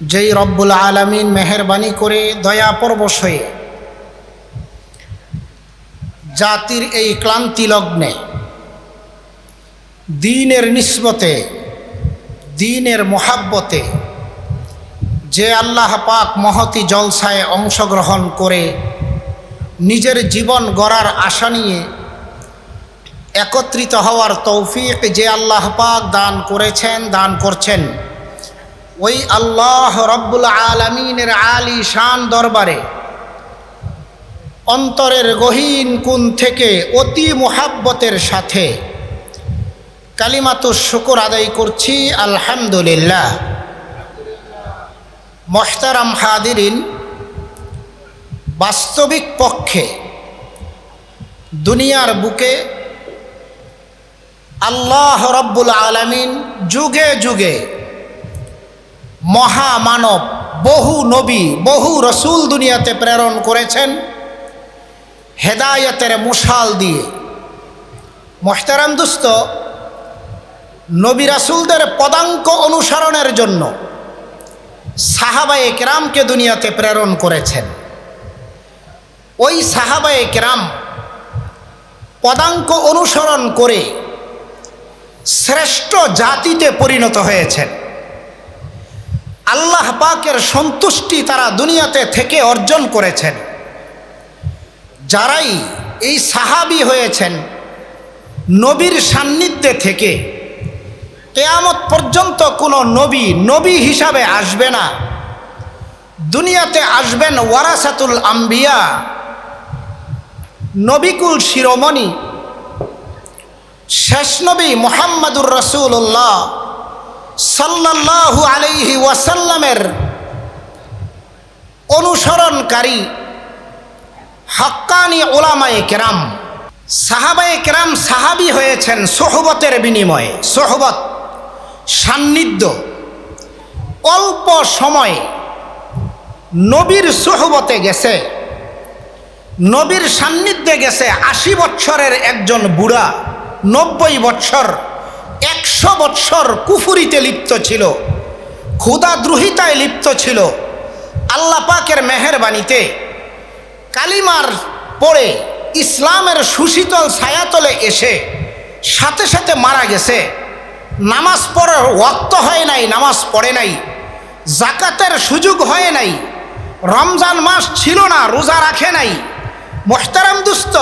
যেই রব্বুল আলমিন মেহরবানি করে দয়া পরবশ হয়ে জাতির এই ক্লান্তি লগ্নে, দিনের নিসবতে দিনের মোহাব্বতে যে আল্লাহ পাক মহতি জলসায় অংশগ্রহণ করে নিজের জীবন গড়ার আশা নিয়ে একত্রিত হওয়ার তৌফিক যে আল্লাহ পাক দান করেছেন, দান করছেন। ওই আল্লাহ রব্বুল আলমিনের আলী শান দরবারে অন্তরের গহীন কুন থেকে অতি মোহাব্বতের সাথে কালিমাতুর শুকুর আদায় করছি, আলহামদুলিল্লাহ। মহতারাম হাদিরিন বাস্তবিক পক্ষে দুনিয়ার বুকে আল্লাহ রব্বুল আলমিন যুগে যুগে মহামানব, বহু নবী, বহু রসুল দুনিয়াতে প্রেরণ করেছেন হেদায়তের মুশাল দিয়ে। মোহতারাম দুস্ত নবী রাসুলদের পদাঙ্ক অনুসরণের জন্য সাহাবায়ে কেরামকে দুনিয়াতে প্রেরণ করেছেন। ওই সাহাবায়ে কেরাম পদাঙ্ক অনুসরণ করে শ্রেষ্ঠ জাতিতে পরিণত হয়েছেন। আল্লাহ পাকের সন্তুষ্টি তারা দুনিয়াতে থেকে অর্জন করেছেন। যারাই এই সাহাবি হয়েছেন, নবীর সান্নিধ্যে থেকে কেয়ামত পর্যন্ত কোনো নবী নবী হিসাবে আসবে না। দুনিয়াতে আসবেন ওয়ারাসাতুল আম্বিয়া, নবিকুল শিরোমণি, শেষ নবী মোহাম্মদুর রসুল্লাহ সাল্লাল্লাহু আলাইহি ওয়াসাল্লামের অনুসরণকারী হক্কানি ওলামায়ে কেরাম, সাহাবায়ে কেরাম সাহাবি হয়েছেন সোহবতের বিনিময়ে। সোহবত সান্নিধ্য, অল্প সময়ে নবীর সোহবতে গেছে। নবীর সান্নিধ্যে গেছে আশি বৎসরের একজন বুড়া, নব্বই বৎসর একশো বৎসর কুফুরিতে লিপ্ত ছিল, ক্ষুদাদ্রোহিতায় লিপ্ত ছিল, আল্লাহ পাকের কালিমার পড়ে ইসলামের সুশীতল ছায়াতলে এসে সাথে সাথে মারা গেছে। নামাজ পড়ার ওয়াক্ত হয় নাই, নামাজ পড়ে নাই, জাকাতের সুযোগ হয় নাই, রমজান মাস ছিল না, রোজা রাখে নাই। মোহতারাম দুস্ত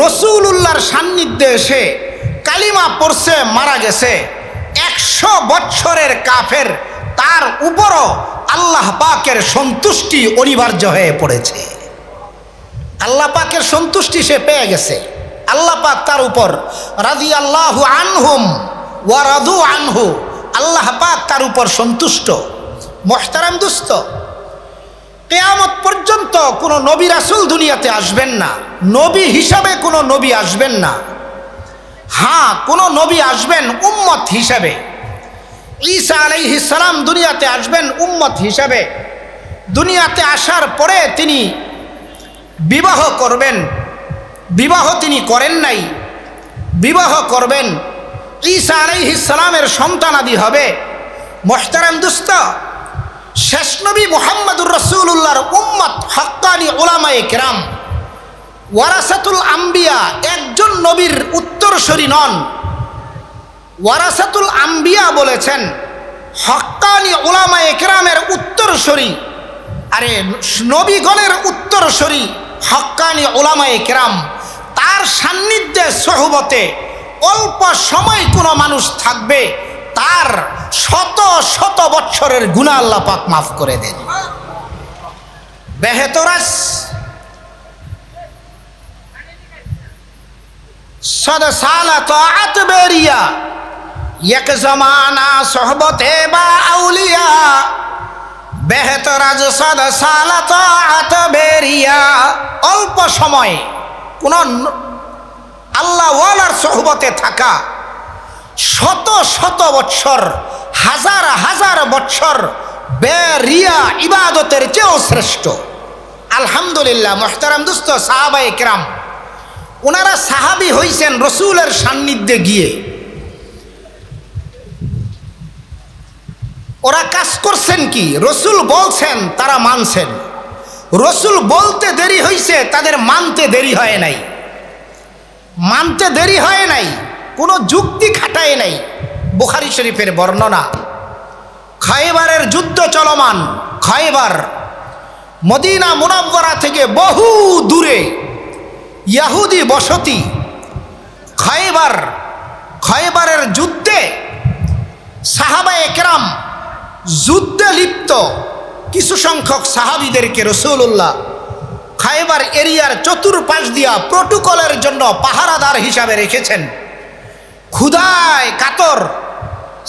রসুল সান্নিধ্যে এসে কালিমা পড়ছে, মারা গেছে। একশো বৎসরের কাফের, তার উপরও আল্লাহ পাকের সন্তুষ্টি অনিবার্য হয়ে পড়েছে। আল্লাহ পাকের সন্তুষ্টি সে পেয়ে গেছে। আল্লাহ পাক তার উপর রাজি আল্লাহ আনহুম ওয়া রাধু আনহু, আল্লাহ পাক তার উপর সন্তুষ্ট। মোহতারাম দুস্ত কেয়ামত পর্যন্ত কোনো নবী রাসুল দুনিয়াতে আসবেন না। নবী হিসাবে কোনো নবী আসবেন না। হ্যাঁ কোনো নবী আসবেন উম্মত হিসাবে। ঈসা আলাইহিস সালাম দুনিয়াতে আসবেন উম্মত হিসাবে। দুনিয়াতে আসার পরে তিনি বিবাহ করবেন। বিবাহ তিনি করেন নাই। বিবাহ করবেন। ঈসা আলাইহিস সালামের সন্তানাদি হবে। মোহতারাম দুস্ত শেষ নবী মোহাম্মদুর রসুল্লাহর উম্মত হক্কানি ওলামায়ে কেরাম। ওয়ারাসাতুল আম্বিয়া একজন নবীর উত্তরসরী নন। ওয়ারাসাতুল আম্বিয়া বলেছেন, হক্কানি ওলামায়ে কেরামের উত্তরসরী আরে, নবীগণের উত্তরসরী হক্কানি ওলামায়ে কেরাম। তার সান্নিধ্যে সহবতে অল্প সময় কোনো মানুষ থাকবে, তার শত শত বৎসরের গুণা আল্লাহ পাক মাফ করে দেন। বেহেতরাস বা আউলিয়া। বেহতরাজ অল্প সময়ে কোন আল্লাহ সোহবতে থাকা শত শত বৎসর, হাজার হাজার বৎসর বেরিয়া ইবাদতের চেয়েও শ্রেষ্ঠ। আলহামদুলিল্লাহ, মোহতারাম দুস্ত সাহাবাই কেরাম ওনারা সাহাবি হইছেন রসুলের সান্নিধ্যে গিয়ে। ওরা কাজ করছেন কি? রসুল বলছেন, তারা মানছেন। রসুল বলতে দেরি হয়েছে তাদের মানতে দেরি হয় নাই। মানতে দেরি হয় নাই, কোনো যুক্তি খাটায় নাই। বুখারি শরীফের বর্ণনা খয়বারের যুদ্ধ চলমান খয়বার মদিনা মুনাব্বরা থেকে বহু দূরে ইয়াহুদি বসতি খয়বার খয়বারের যুদ্ধে সাহাবা একরাম যুদ্ধে লিপ্ত। কিছু সংখ্যক সাহাবিদেরকে রসুল্লাহ খাইবার এরিয়ার চতুর্পাশ দিয়া প্রোটোকলের জন্য পাহারাদার হিসাবে রেখেছেন। ক্ষুধায় কাতর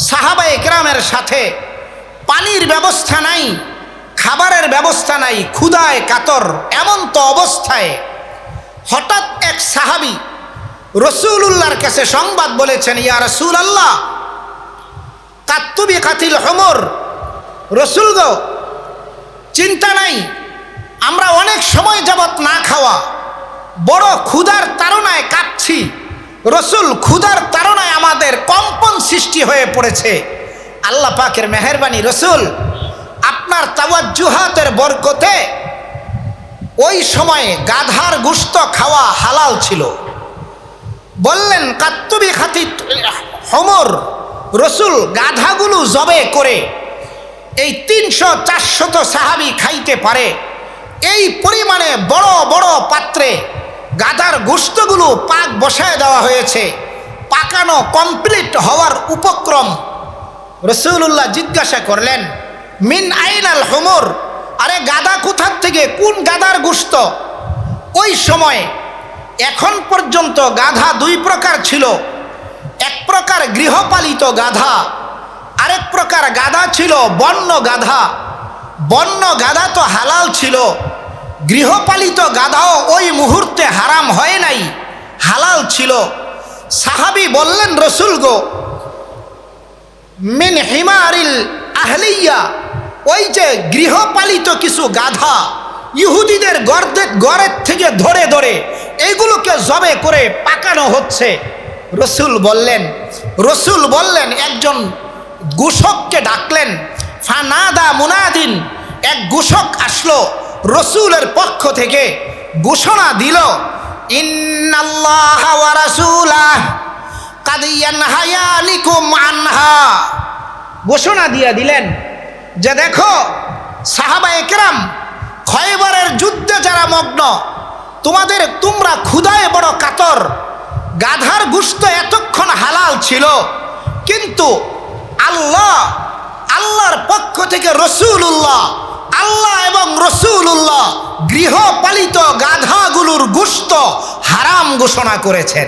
সাহাবা একরামের সাথে পানির ব্যবস্থা নাই, খাবারের ব্যবস্থা নাই, ক্ষুধায় কাতর, এমন তো অবস্থায় হঠাৎ এক সাহাবি রসুল্লাহর কাছে সংবাদ বলেছেন, ইয়া রসুল আল্লাহ কাত্তুবি কাতিল হমর, রসুল গো, চিন্তা নাই, আমরা অনেক সময় যাবৎ না খাওয়া, বড় ক্ষুধার তারণায় কাঁপছি রসুল ক্ষুধার তারণায় আমাদের কম্পন সৃষ্টি হয়ে পড়েছে। আল্লাহ পাকের মেহরবানি, রসুল, আপনার তাওয়াজ্জুহাতের বরকতে ওই সময়ে গাধার গুস্ত খাওয়া হালাল ছিল। বললেন, কাত্তুবি খাতি হমর, রসুল গাধাগুলো জবে করে, এই তিনশো চারশত সাহাবি খাইতে পারে। এই পরিমাণে বড় বড় পাত্রে গাধার গোস্তগুলো পাক বসায় দেওয়া হয়েছে। পাকানো কমপ্লিট হওয়ার উপক্রম রসুল্লাহ জিজ্ঞাসা করলেন, মিন আইনাল হোমর? আরে গাদা কোথার থেকে? কোন গাদার গোস্ত? ওই সময়ে, এখন পর্যন্ত গাধা দুই প্রকার ছিল। এক প্রকার গৃহপালিত গাধা, আরেক প্রকার গাধা ছিল বন্য গাধা। বন্য গাধা তো হালাল ছিল, গৃহপালিত গাধাও ওই মুহূর্তে হারাম হয় নাই, হালাল ছিল। সাহাবি বললেন, রসুল গো, মিন হিমারিল আহলিয়া ওই যে গৃহপালিত কিছু গাধা ইহুদিদের গর্দে গড়ের থেকে ধরে ধরে এইগুলোকে জবে করে পাকানো হচ্ছে। রসুল বললেন রসুল বললেন, একজন গুষককে ডাকলেন, ফানাদা মুনাদিন, এক গুষক আসলো রসুলের পক্ষ থেকে ঘোষণা দিল ঘোষণা দিয়ে দিলেন যে দেখো, সাহাবা একরাম খয়বরের যুদ্ধে যারা মগ্ন, তোমাদের তোমরা ক্ষুদায় বড় কাতর। গাধার গুস্ত এতক্ষণ হালাল ছিল, কিন্তু আল্লাহ, আল্লাহর পক্ষ থেকে রসুল্লাহ আল্লাহ এবং রসুল্লাহ গৃহপালিত গাধাগুলোর গুস্ত হারাম ঘোষণা করেছেন।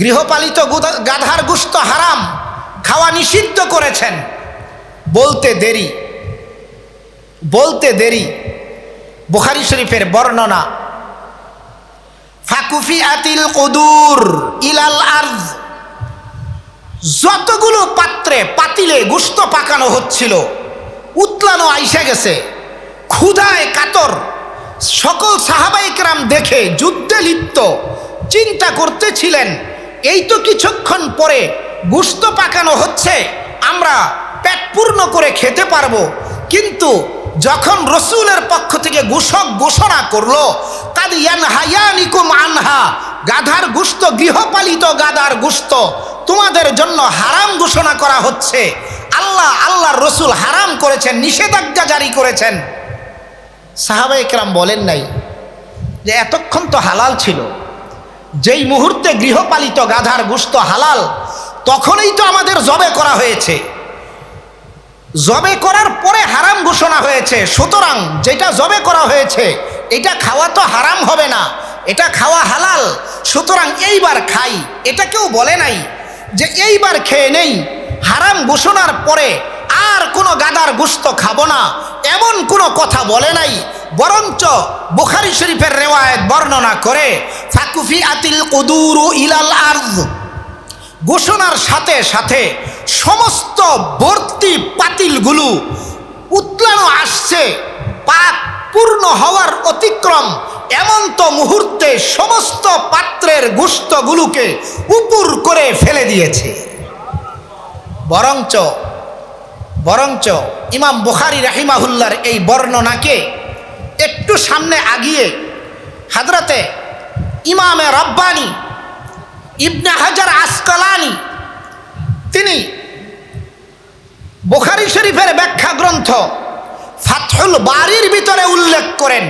গৃহপালিত গাধার গুস্ত হারাম খাওয়া নিষিদ্ধ করেছেন। বলতে দেরি বলতে দেরি, বুখারি শরীফের বর্ণনা ফাকুফি আতিল কদুর ইলাল আর্জ, যতগুলো পাত্রে পাতিলে গুস্ত পাকানো হচ্ছিল, উতলানো আইসে গেছে, ক্ষুধায় কাতর, সকল সাহাবাইকরাম দেখে যুদ্ধে লিপ্ত, চিন্তা করতেছিলেন, এই তো কিছুক্ষণ পরে গুস্ত পাকানো হচ্ছে, আমরা পেট পূর্ণ করে খেতে পারব। কিন্তু যখন রসুলের পক্ষ থেকে ঘোষক ঘোষণা করল আনহা, গাধার গুস্ত, গৃহপালিত গাধার গুস্ত, তোমাদের জন্য হারাম ঘোষণা করা হচ্ছে। আল্লাহ, আল্লাহর রসুল হারাম করেছেন, নিষেধাজ্ঞা জারি করেছেন। সাহাবা একরাম বলেন নাই যে এতক্ষণ তো হালাল ছিল। যেই মুহূর্তে গৃহপালিত গাধার গুস্ত হালাল, তখনই তো আমাদের জবে করা হয়েছে। জবে করার পরে হারাম ঘোষণা হয়েছে। সুতরাং যেটা জবে করা হয়েছে, এটা খাওয়া তো হারাম হবে না, এটা খাওয়া হালাল। সুতরাং এইবার খাই। এটা কেউ বলে নাই যে এইবার খেয়ে নেই। হারাম ঘোষণার পরে আর কোনো গাদার গুস্ত খাব না, এমন কোনো কথা বলে নাই। বরঞ্চ বুখারি শরীফের রেওয়ায়ত বর্ণনা করে ফাকুফি আতিল কুদুরু ইলাল আর্জ ঘোষণার সাথে সাথে সমস্ত ভর্তি পাতিলগুলো উতলানো আসছে। পাক পূর্ণ হওয়ার অতিক্রম এমন তো মুহূর্তে সমস্ত পাত্রের গুস্তগুলোকে উপুর করে ফেলে দিয়েছে। বরঞ্চ বরঞ্চ ইমাম বুখারি রাহিমাহুল্লার এই বর্ণনাকে একটু সামনে আগিয়ে হাজরতে ইমামে রব্বানি, ইবনে হাজার আসকলানি, তিনি বুখারি শরীফের ব্যাখ্যা গ্রন্থ ফাতহুল বাড়ির ভিতরে উল্লেখ করেন,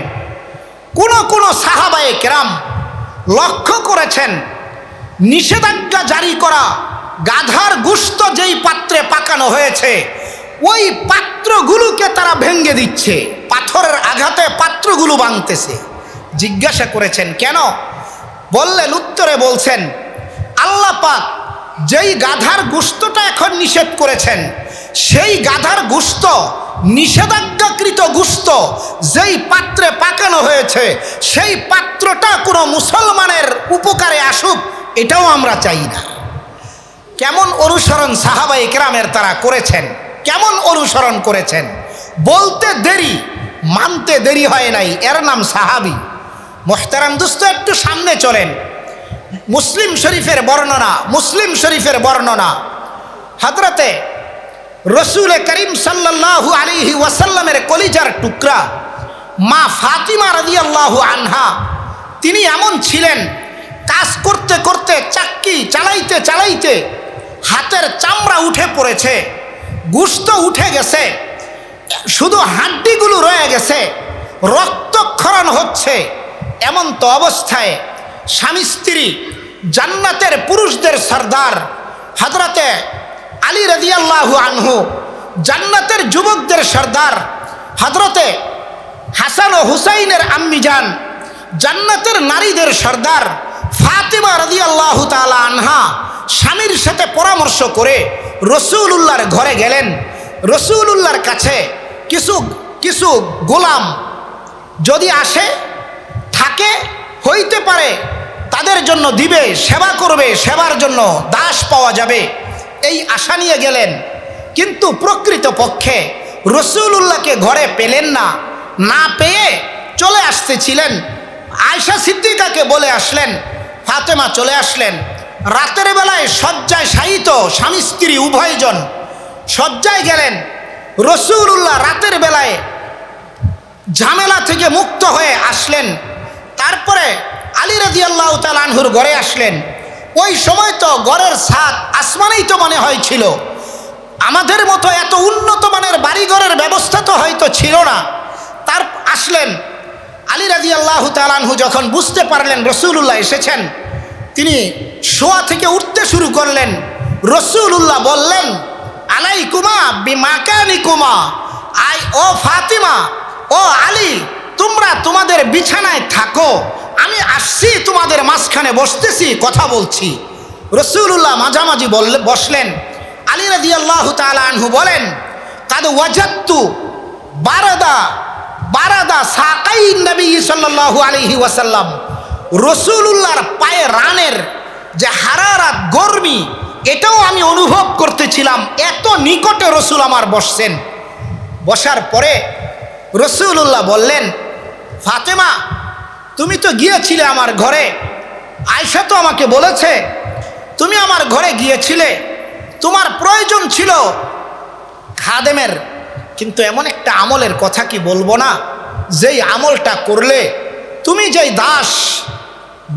কোন কোন সাহাবায়ে কেরাম লক্ষ্য করেছেন, নিষেধাজ্ঞা জারি করা গাধার গুস্ত যেই পাত্রে পাকানো হয়েছে, ওই পাত্রগুলোকে তারা ভেঙ্গে দিচ্ছে, পাথরের আঘাতে পাত্রগুলো ভাঙতেছে। জিজ্ঞাসা করেছেন, কেন? বললেন, উত্তরে বলছেন, আল্লাহ পাক যেই গাধার গুস্তটা এখন নিষেধ করেছেন সেই গাধার গুস্ত, নিষেধাজ্ঞাকৃত গুস্ত, যেই পাত্রে পাকানো হয়েছে, সেই পাত্রটা কোনো মুসলমানের উপকারে আসুক, এটাও আমরা চাই না। কেমন অনুসরণ সাহাবা ইকরামের তারা করেছেন? কেমন অনুসরণ করেছেন? বলতে দেরি, মানতে দেরি হয় নাই, এর নাম সাহাবি। মোহতারাম দুস্ত, একটু সামনে চলেন। মুসলিম শরীফের বর্ণনা, মুসলিম শরীফের বর্ণনা। হাজরতে রসুল করিম সাল্লাল্লাহু আলিহি ওয়াসাল্লামের কলিজার টুকরা। মা ফাতিমা রাদিয়াল্লাহু আনহা, তিনি এমন ছিলেন, কাজ করতে করতে, চাক্কি চালাইতে চালাইতে হাতের চামড়া উঠে পড়েছে, গুস্ত উঠে গেছে, শুধু হাড্ডিগুলো রয়ে গেছে, রক্তক্ষরণ হচ্ছে। এমন তো অবস্থায় স্বামী স্ত্রী জান্নাতের পুরুষদের সর্দার হজরতে আলী রাদিয়াল্লাহু আনহু, জান্নাতের যুবকদের সর্দার হজরতে হাসান ও হুসাইনের আম্মিজান জান্নাতের নারীদের সর্দার ফাতিমা রাদিয়াল্লাহু তাআলা আনহা স্বামীর সাথে পরামর্শ করে রসুলুল্লাহর ঘরে গেলেন। রসুলুল্লাহর কাছে কিছু কিছু গোলাম যদি আসে, থাকে, হইতে পারে, তাদের জন্য দিবে, সেবা করবে, সেবার জন্য দাস পাওয়া যাবে। এই আশা নিয়ে গেলেন। কিন্তু প্রকৃত পক্ষে রসুলুল্লাহকে ঘরে পেলেন না না পেয়ে চলে আসতেছিলেন। আয়সা সিদ্দিকাকে বলে আসলেন, ফাতেমা চলে আসলেন। রাতের বেলায় শয্যায় শায়িত স্বামী স্ত্রী উভয়জন শয্যায় গেলেন। রসুলুল্লাহ রাতের বেলায় ঝামেলা থেকে মুক্ত হয়ে আসলেন। তারপরে আলী রাজি আল্লাহ তালানহুর ঘরে আসলেন। ওই সময় তো ঘরের ছাদ আসমানেই তো মনে হয়েছিল। আমাদের মতো এত উন্নত মানের বাড়িঘরের ব্যবস্থা তো হয়তো ছিল না। তার আসলেন, আলী রাজি আল্লাহ তালানহু যখন বুঝতে পারলেন রসুল্লাহ এসেছেন, তিনি শোয়া থেকে উঠতে শুরু করলেন। রসুল্লাহ বললেন আলাই কুমা বিমাকানি কুমা আই ও ফাতিমা, ও আলী, তোমরা তোমাদের বিছানায় থাকো। আমি আসছি তোমাদের মাঝখানে, বসতেছি, কথা বলছি। রসুল্লাহ মাঝামাঝি বললে বসলেন। আলী রাজি আল্লাহ আনহু বলেন, কাদ ওয়াজাত্তু বারাদা বারাদা সাকাই নবী সাল্লাল্লাহু আলাইহি ওয়াসাল্লাম। রসুলুল্লাহর পায়ে রানের যে হারারাত গরমি, এটাও আমি অনুভব করতেছিলাম। এত নিকটে রসুল আমার বসছেন। বসার পরে রসুল্লাহ বললেন, ফাতেমা তুমি তো গিয়েছিলে আমার ঘরে। আয়সা তো আমাকে বলেছে, তুমি আমার ঘরে গিয়েছিলে। তোমার প্রয়োজন ছিল খাদেমের। কিন্তু এমন একটা আমলের কথা কি বলব না? যেই আমলটা করলে তুমি যেই দাস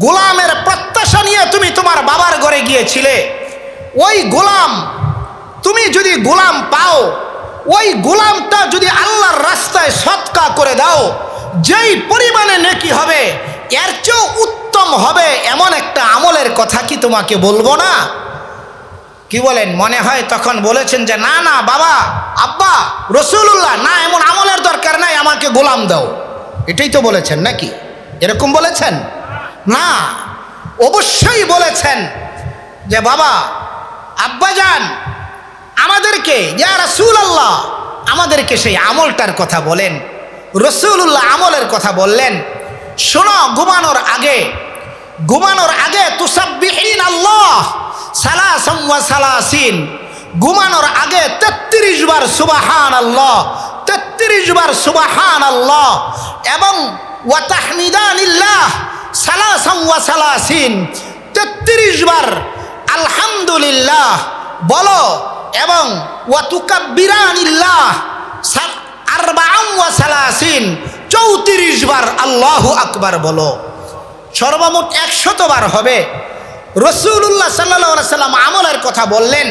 গোলামের প্রত্যাশা নিয়ে তুমি তোমার বাবার ঘরে গিয়েছিলে, ওই গোলাম তুমি যদি গোলাম পাও, ওই গোলামটা যদি আল্লাহর রাস্তায় সৎকা করে দাও যেই পরিমাণে নেকি হবে, এর চেয়েও উত্তম হবে এমন একটা আমলের কথা কি তোমাকে বলব না? কি বলেন? মনে হয় তখন বলেছেন যে, না না, বাবা, আব্বা রসুল্লাহ না, এমন আমলের দরকার নাই, আমাকে গোলাম দাও। এটাই তো বলেছেন নাকি? এরকম বলেছেন? না, অবশ্যই বলেছেন যে, বাবা, আব্বা যান, আমাদেরকে, ইয়া রসুল আল্লাহ আমাদেরকে সেই আমলটার কথা বলেন। রসুল্লাহ আমলের কথা বললেন। শোনো, ঘুমানোর আগে ঘুমানোর আগে তুসাব্বিহীন আল্লাহ সালাসম সালাসিন। ঘুমানোর আগে তেত্রিশ বার সুবাহান আল্লাহ তেত্রিশ বার সুবাহান আল্লাহ এবং ওয়াতাহমিদানিল্লাহ সালাসম সালাসিন। তেত্রিশ বার আলহামদুলিল্লাহ বলো এবং ওয়াতুকাব্বিরানিল্লাহ ওয়া সালাসিন চৌত্রিশ বার আল্লাহু আকবার বলো। সর্বমোট একশতবার হবে। রসুল্লাহ সাল্লাহ সাল্লাম আমলের কথা বললেন।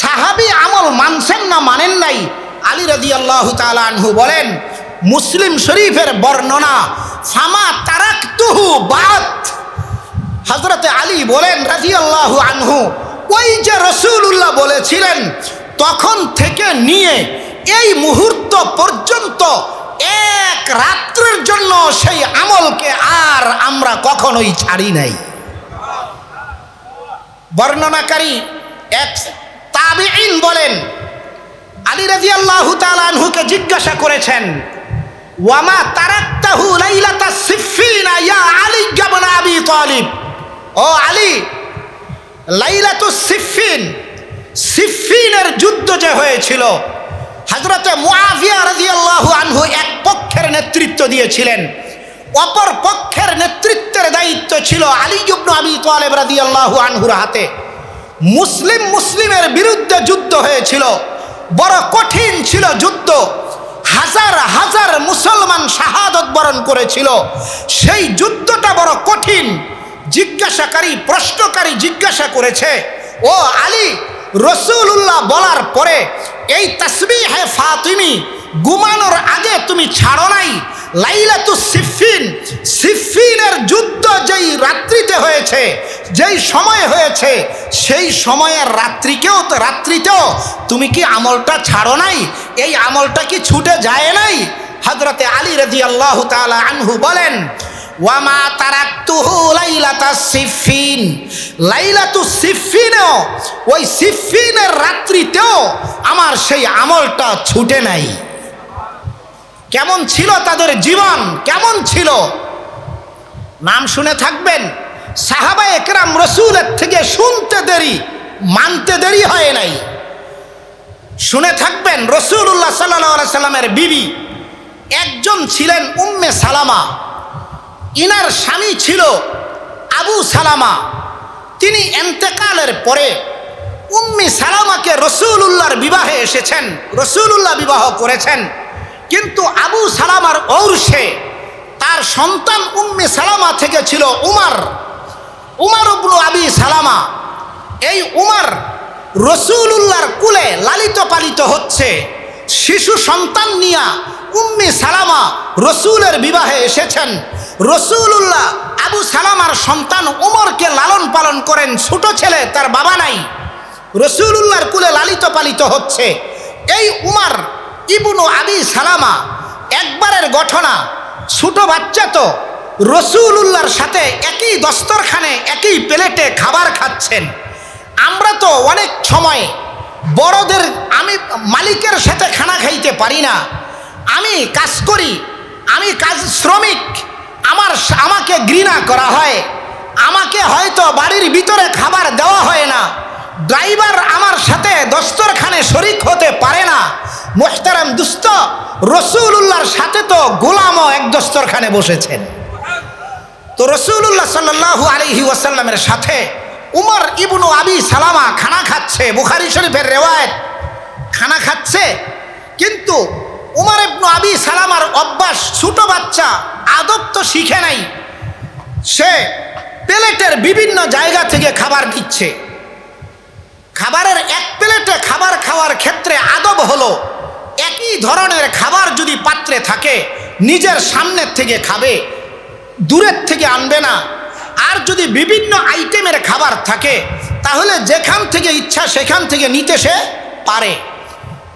সাহাবি আমল মানছেন না, মানেন নাই। আলী রাজি আল্লাহ আনহু বলেন, মুসলিম শরীফের বর্ণনা, ফামা তারাক তুহু বাত হজরতে আলী বলেন রাজি আল্লাহ আনহু, ওই যে রসুল্লাহ বলেছিলেন, তখন থেকে নিয়ে এই মুহূর্ত পর্যন্ত এক রাত্রের জন্য সেই আমলকে আর আমরা কখনোই ছাড়ি নাই। বর্ণনাকারী এক তাবিঈন বলেন, আলী রাজি আল্লাহ আনহুকে জিজ্ঞাসা করেছেন, ওয়ামা তারাক্তাহু লাইলাতা সিফিনা ইয়া আলী ইবনে আবি তালিব? ও আলী লাইলাতু সিফিন সিফিনের যুদ্ধ যে হয়েছিল হজরতে মুআবিয়া রাদিয়াল্লাহু আনহু এক পক্ষের নেতৃত্ব দিয়েছিলেন। অপর পক্ষের নেতৃত্বের দায়িত্ব ছিল আলী ইবনে আবি তালেব রাদিয়াল্লাহু আনহুর হাতে। মুসলিম মুসলিমের বিরুদ্ধে যুদ্ধ হয়েছিল, বড় কঠিন ছিল যুদ্ধ। হাজার হাজার মুসলমান শাহাদত বরণ করেছিল। সেই যুদ্ধটা বড় কঠিন। জিজ্ঞাসাকারী, প্রশ্নকারী জিজ্ঞাসা করেছে, ও আলী রসুল্লাহ বলার পরে, এই তসবি হে ফাতিমি, ঘুমানোর আগে তুমি ছাড়ো নাই। লাইলাতু সিফিন সিফিনের যুদ্ধ যেই রাত্রিতে হয়েছে, যেই সময় হয়েছে, সেই সময়ের রাত্রিকেও তো, রাত্রিতেও তুমি কি আমলটা ছাড়ো নাই? এই আমলটা কি ছুটে যায় নাই? হজরতে আলী রাজি আল্লাহ তালা আনহু বলেন ওয়ামা তারাক্তুহু লাইলাতা সিফিন লাইলাতু সিফিনেও ওই সিফিনের রাত্রিতেও আমার সেই আমলটা ছুটে নাই। কেমন ছিল তাদের জীবন? কেমন ছিল? নাম শুনে থাকবেন, সাহাবা একরাম রসুলের থেকে শুনতে দেরি, মানতে দেরি হয় নাই। শুনে থাকবেন রসুল্লাহ সাল্লাহ সাল্লামের বিবি, একজন ছিলেন উম্মে সালামা। ইনার স্বামী ছিল আবু সালামা। তিনি এন্তেকালের পরে উম্মি সালামাকে রসুল্লাহর বিবাহে এসেছেন রসুল্লাহ বিবাহ করেছেন। কিন্তু আবু সালামার ঔরসে তার সন্তান উম্মি সালামা থেকে ছিল উমার। উমার উবনু আবি সালামা। এই উমার রসুল্লাহর কুলে লালিত পালিত হচ্ছে। শিশু সন্তান নিয়া উম্মি সালামা রসুলের বিবাহে এসেছেন। রসুল্লাহ আবু সালামার সন্তান উমরকে লালন পালন করেন, ছোট ছেলে, তার বাবা নাই। রসুল্লাহর কুলে লালিত পালিত হচ্ছে। এই উমার ইবনু আবি সালামা একবারের ঘটনা, ছোট বাচ্চা তো রসুল্লাহর সাথে একই দস্তরখানে, একই প্লেটে খাবার খাচ্ছেন। আমরা তো অনেক সময় বড়দের, আমি মালিকের সাথে খানা খাইতে পারি না। আমি কাজ করি, আমি কাজ শ্রমিক। আমার আমাকে ঘৃণা করা হয়। আমাকে হয়তো বাড়ির ভিতরে খাবার দেওয়া হয় না। ড্রাইভার আমার সাথে দস্তরখানে শরিক হতে পারে না। মোহতারাম দুস্ত রসুল্লাহর সাথে তো গোলামও এক দস্তরখানে বসেছেন। তো রসুল্লাহ সাল্লাহ আলহি ওয়াসাল্লামের সাথে উমর ইবনু আবি সালামা খানা খাচ্ছে, বুখারি শরীফের রেওয়ায়ত। খানা খাচ্ছে, কিন্তু উমর ইবনু আবি সালামার অভ্যাস ছোট বাচ্চা, আদব তো শিখে নাই। সে প্লেটের বিভিন্ন জায়গা থেকে খাবার দিচ্ছে খাবারের এক প্লেটে খাবার খাওয়ার ক্ষেত্রে আদব হলো, একই ধরনের খাবার যদি পাত্রে থাকে, নিজের সামনের থেকে খাবে, দূরের থেকে আনবে না। আর যদি বিভিন্ন আইটেমের খাবার থাকে, তাহলে যেখান থেকে ইচ্ছা সেখান থেকে নিতে সে পারে।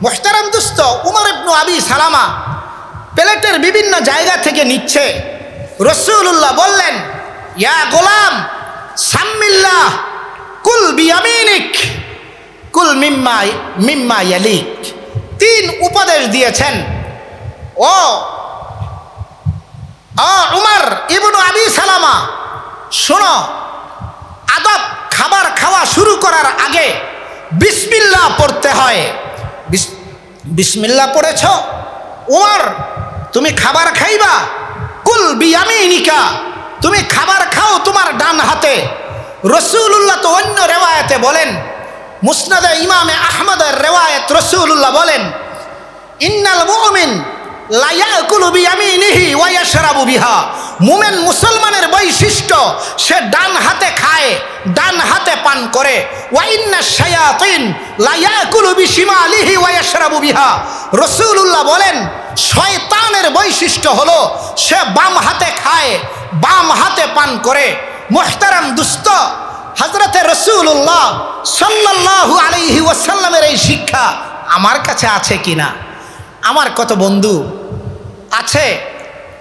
মোহতারাম দুস্ত উমর ইবনু আবি সালামা প্লেটের বিভিন্ন জায়গা থেকে নিচ্ছে। রসুল্লাহ বললেন, ইয়া গোলাম, সাম্মিল্লাহ, কুল বিয়ামিনিক, কুল মিম্মা মিম্মা ইয়ালিক। তিন উপদেশ দিয়েছেন। ও উমর ইবনু আবি সালামা, শোনো, আদব খাবার খাওয়া শুরু করার আগে বিসমিল্লা পড়তে হয়। বিসমিল্লা পড়েছ? উমর, তুমি খাবার খাইবা? কুল বিয়ামিনিকা, তুমি খাবার খাও তোমার ডান হাতে। রসুল্লাহ তো অন্য রেওয়ায়তে বলেন, মুসনাদে ইমামে আহমদের রেওয়ায়ত রসুল্লাহ বলেন, ইন্নাল মুমিন মুমিন মুসলমানের বৈশিষ্ট্য, সে ডান হাতে খায় ডান হাতে পান করে। রাসূলুল্লাহ বলেন, শয়তানের বৈশিষ্ট্য হলো সে বাম হাতে খায়, বাম হাতে পান করে। মুহতারাম দুস্ত হজরতে রসুল্লাহ সাল্লাল্লাহু আলাইহি ওয়াসাল্লামের এই শিক্ষা আমার কাছে আছে কিনা? আমার কত বন্ধু আছে,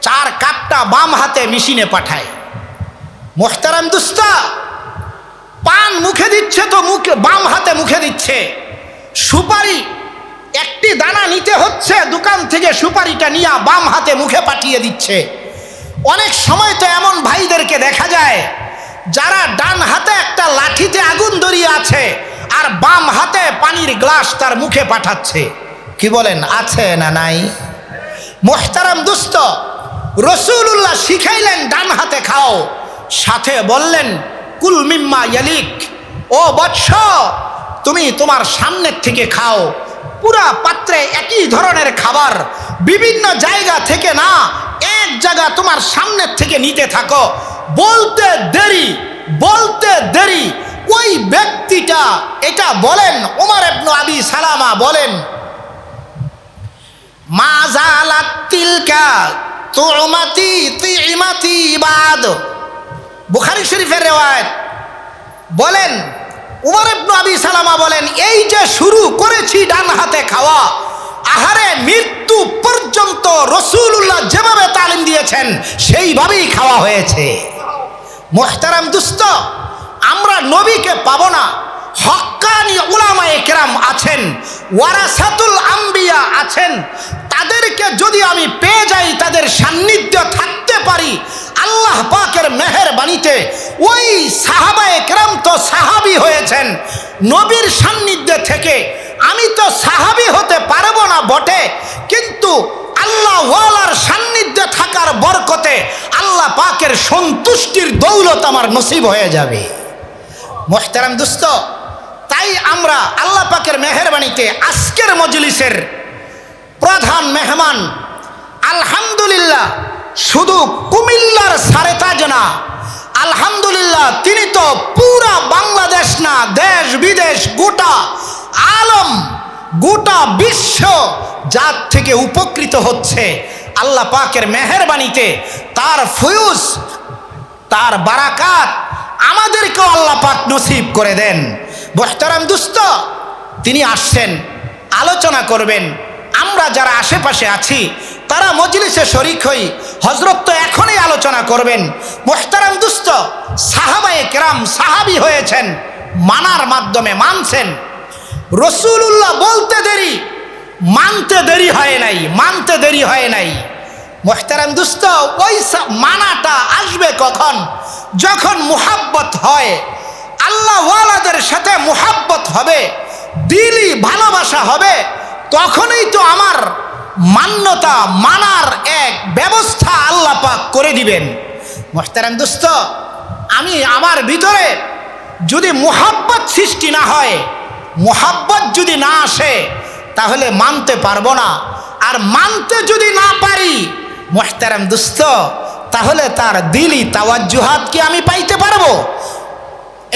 চার কাপটা বাম হাতে মেশিনে পাঠায়। মোহতারাম দুস্তা পান মুখে দিচ্ছে তো মুখে, বাম হাতে মুখে দিচ্ছে। সুপারি, একটি দানা নিতে হচ্ছে, দোকান থেকে সুপারিটা নিয়ে বাম হাতে মুখে পাঠিয়ে দিচ্ছে। অনেক সময় তো এমন ভাইদেরকে দেখা যায়, যারা ডান হাতে একটা লাঠিতে আগুন ধরিয়ে আছে, আর বাম হাতে পানির গ্লাস তার মুখে পাঠাচ্ছে। কি বলেন, আছে না নাই? মোহতারাম দুস্ত রসুল্লাহ শিখাইলেন, ডান হাতে খাও, সাথে বললেন কুল মিম্মা ইয়ালিক। ও বৎস, তুমি তোমার সামনের থেকে খাও। পুরা পাত্রে একই ধরনের খাবার। বিভিন্ন জায়গা থেকে না, এক জায়গা তোমার সামনের থেকে নিতে থাকো। বলতে দেরি বলতে দেরি। ওই ব্যক্তিটা, এটা বলেন, ওমর ইবনু আবি সালামা বলেন, মা জালাত তিলকা তুমাতি তিমাতি বাদ। বুখারী শরীফের রেওয়ায়ত। বলেন, উমর আবি সালামা বলেন, এই যে শুরু করেছি ডান হাতে খাওয়া, আহারে মৃত্যু পর্যন্ত রসুল্লাহ যেভাবে তালিম দিয়েছেন, সেইভাবেই খাওয়া হয়েছে। মোহতারাম দুস্ত আমরা নবীকে পাবো না। হক্কানি উলামায়ে কেরাম আছেন, ওয়ারাসাতুল আম্বিয়া আছেন তাদেরকে যদি আমি পেয়ে যাই, তাদের সান্নিধ্য থাকতে পারি। আল্লাহ পাকের মেহের বাণীতে ওই সাহাবায়ে কেরাম তো সাহাবি হয়েছেন। নবীর সান্নিধ্যে থেকে আমি তো সাহাবি হতে পারব না বটে। কিন্তু আল্লাহ ওয়ালার সান্নিধ্যে থাকার বরকতে আল্লাহ পাকের সন্তুষ্টির দৌলত আমার নসিব হয়ে যাবে। মোহতারাম দুস্ত, তাই আমরা আল্লাহ পাকের মেহরবানিতে আজকের মজলিসের প্রধান মেহমান। আলহামদুলিল্লাহ, শুধু কুমিল্লার সারে তাজ না, আলহামদুলিল্লাহ তিনি তো পুরা বাংলাদেশ না, দেশ বিদেশ, গোটা আলম, গোটা বিশ্ব যার থেকে উপকৃত হচ্ছে। আল্লাহ পাকের মেহরবানিতে তার ফয়ুজ তার বারাকাত আমাদেরকেও আল্লাহ পাক নসিব করে দেন। বহতারাম দুস্ত, তিনি আসছেন, আলোচনা করবেন। আমরা যারা আশেপাশে আছি, তারা মজলিসে শরিক হই। হজরত তো এখনই আলোচনা করবেন। মোহতারাম দুস্ত সাহাবায়ে কেরাম সাহাবি হয়েছেন, মানার মাধ্যমে মানছেন। রসুল্লাহ বলতে দেরি, মানতে দেরি হয় নাই, মানতে দেরি হয় নাই। মোহতারাম দুস্ত ওই মানাটা আসবে কখন? যখন মুহাব্বত হয়, আল্লাহ ওয়ালাদের সাথে মুহাব্বত হবে দিলি ভালোবাসা হবে তখনই তো আমার মান্যতা, মানার এক ব্যবস্থা আল্লাহ পাক করে দিবেন। মোহতারাম দুস্ত, আমি আমার ভিতরে যদি মোহাব্বত সৃষ্টি না হয়, মোহাব্বত যদি না আসে, তাহলে মানতে পারব না। আর মানতে যদি না পারি, মোহতারাম দুস্ত, তাহলে তার দিলি তাওয়াজ্জুহাত কি আমি পাইতে পারব?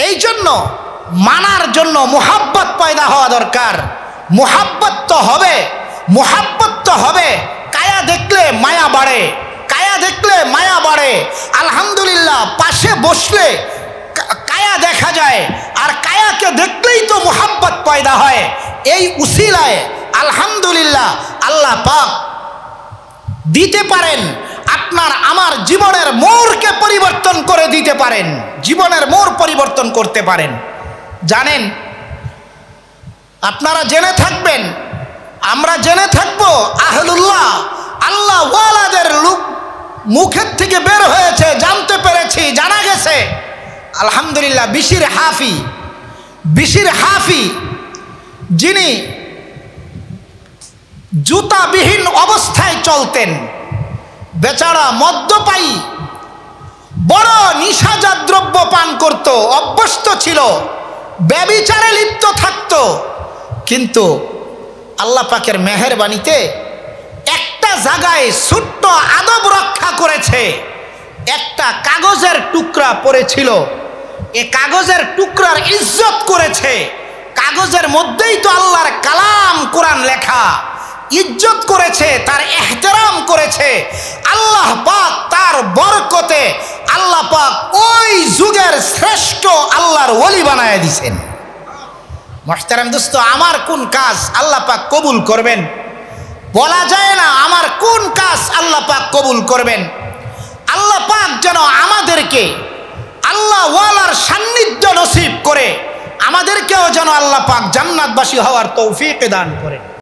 এই জন্য মানার জন্য মোহাব্বত পয়দা হওয়া দরকার। মোহাব্বত তো হবে, মোহাব্বত তো হবে। কায়া দেখলে মায়া বাড়ে, কায়া দেখলে মায়া বাড়ে। আলহামদুলিল্লাহ, পাশে বসলে কায়া দেখা যায়। আর কায়াকে দেখলেই তো মোহাব্বত পয়দা হয়। এই উসিলায় আলহামদুলিল্লাহ আল্লাহ পাক দিতে পারেন, আপনার আমার জীবনের মোড়কে পরিবর্তন করে দিতে পারেন, জীবনের মোড় পরিবর্তন করতে পারেন। জানেন আপনারা জেনে থাকবেন, আমরা জেনে থাকব আহলুল্লাহ, আল্লাহ ওয়ালাদের লুক মুখের থেকে বের হয়েছে, জানতে পেরেছি, জানা গেছে। আলহামদুলিল্লাহ, বিশির হাফি বিশির হাফি, যিনি জুতাবিহীন অবস্থায় চলতেন, বেচারা মদ্যপায়ী, বড় নিশাজাত দ্রব্য পান করত, অভ্যস্ত ছিল, ব্যবিচারে লিপ্ত থাকতো কিন্তু আল্লাহ পাকের মেহেরবাণীতে একটা জায়গায় ছোট্ট আদব রক্ষা করেছে। একটা কাগজের টুকরা পড়েছিল। এ কাগজের টুকরার ইজ্জত করেছে। কাগজের মধ্যেই তো আল্লাহর কালাম কোরআন লেখা। ইজ্জত করেছে, তার এহতেরাম করেছে। আল্লাহ পাক তার বরকতে আল্লাহ পাক ওই যুগের শ্রেষ্ঠ আল্লাহর ওলি বানায় দিছেন। মোহতারাম দোস্ত, আমার কোন কাজ আল্লাহ পাক কবুল করবেন? বলা যায় না আমার কোন কাজ আল্লাহ পাক কবুল করবেন। আল্লাহ পাক যেন আমাদেরকে আল্লাহ ওয়ালার সান্নিধ্য নসিব করে আমাদেরকেও যেন আল্লাহ পাক জান্নাতবাসী হওয়ার তৌফিক দান করে।